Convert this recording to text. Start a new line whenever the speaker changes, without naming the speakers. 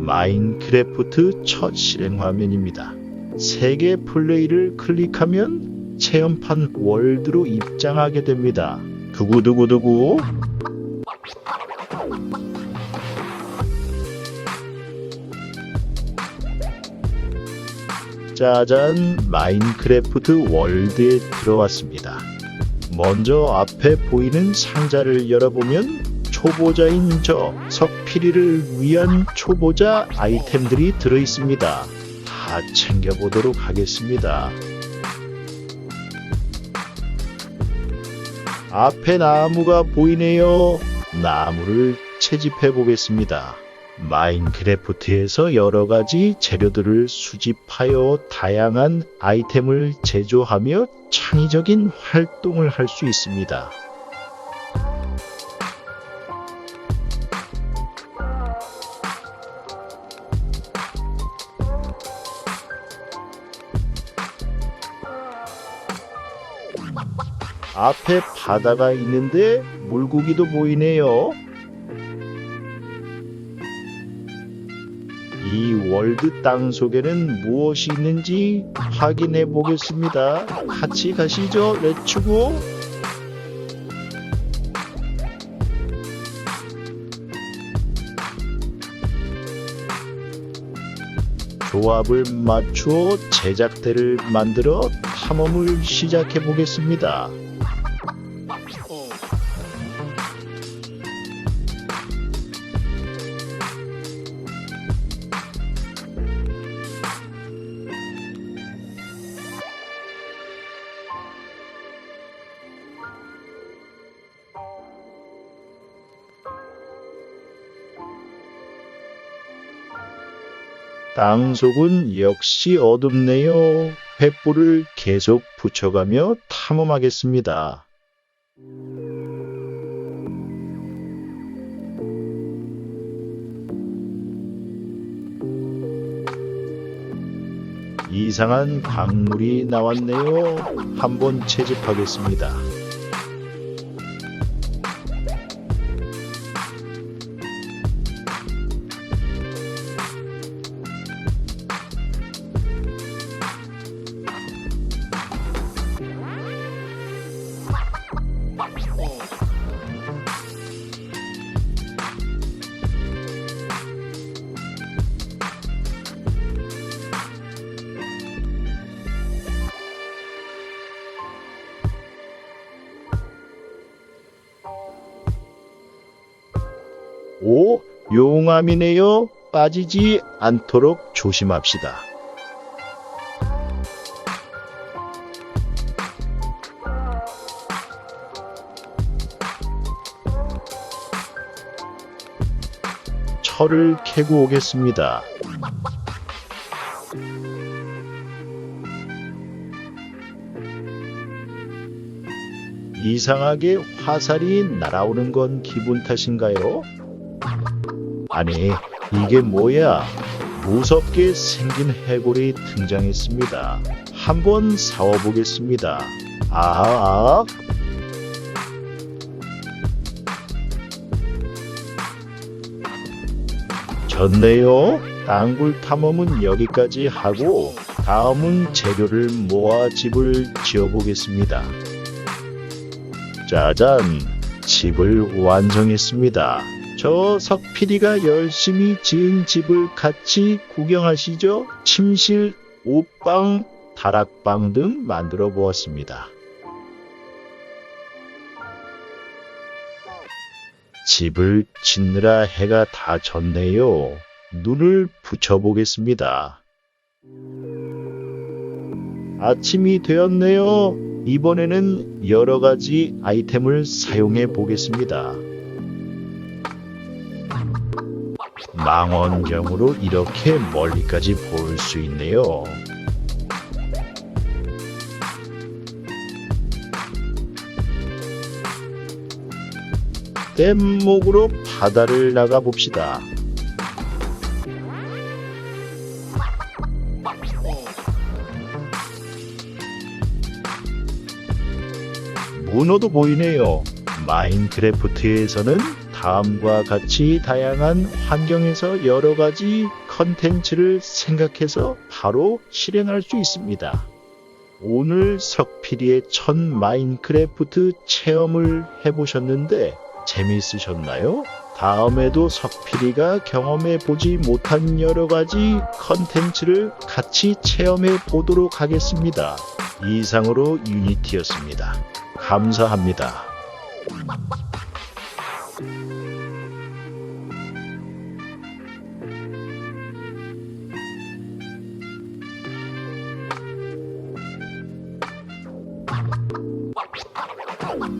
마인크래프트 첫 실행 화면입니다. 세개 플레이를 클릭하면 체험판 월드로 입장하게 됩니다. 두구두구두구 짜잔 마인크래프트 월드에 들어왔습니다. 먼저 앞에 보이는 상자를 열어보면 초보자인 저 석피리를 위한 초보자 아이템들이 들어있습니다. 다 챙겨보도록 하겠습니다. 앞에 나무가 보이네요. 나무를 채집해 보겠습니다. 마인크래프트에서 여러 가지 재료들을 수집하여 다양한 아이템을 제조하며 창의적인 활동을 할 수 있습니다. 앞에 바다가 있는데 물고기도 보이네요. 이 월드 땅 속에는 무엇이 있는지 확인해 보겠습니다. 같이 가시죠. 레츠고. 조합을 맞추어 제작대를 만들어 탐험을 시작해 보겠습니다. 땅 속은 역시 어둡네요. 횃불을 계속 붙여가며 탐험하겠습니다. 이상한 광물이 나왔네요. 한번 채집하겠습니다. 오, 용암이네요. 빠지지 않도록 조심합시다. 철을 캐고 오겠습니다. 이상하게 화살이 날아오는 건 기분 탓인가요? 아니, 이게 뭐야? 무섭게 생긴 해골이 등장했습니다. 한번 싸워보겠습니다. 아 아, 좋네요. 땅굴 탐험은 여기까지 하고 다음은 재료를 모아 집을 지어보겠습니다. 짜잔, 집을 완성했습니다. 저 석피디가 열심히 지은 집을 같이 구경하시죠. 침실, 옷방, 다락방 등 만들어 보았습니다. 집을 짓느라 해가 다 졌네요. 눈을 붙여보겠습니다. 아침이 되었네요. 이번에는 여러 가지 아이템을 사용해 보겠습니다. 망원경으로 이렇게 멀리까지 볼 수 있네요. 뗏목으로 바다를 나가 봅시다. 문어도 보이네요. 마인크래프트에서는 다음과 같이 다양한 환경에서 여러 가지 컨텐츠를 생각해서 바로 실행할 수 있습니다. 오늘 석필이의 첫 마인크래프트 체험을 해보셨는데 재미있으셨나요? 다음에도 석필이가 경험해 보지 못한 여러 가지 컨텐츠를 같이 체험해 보도록 하겠습니다. 이상으로 유니티였습니다. 감사합니다. What?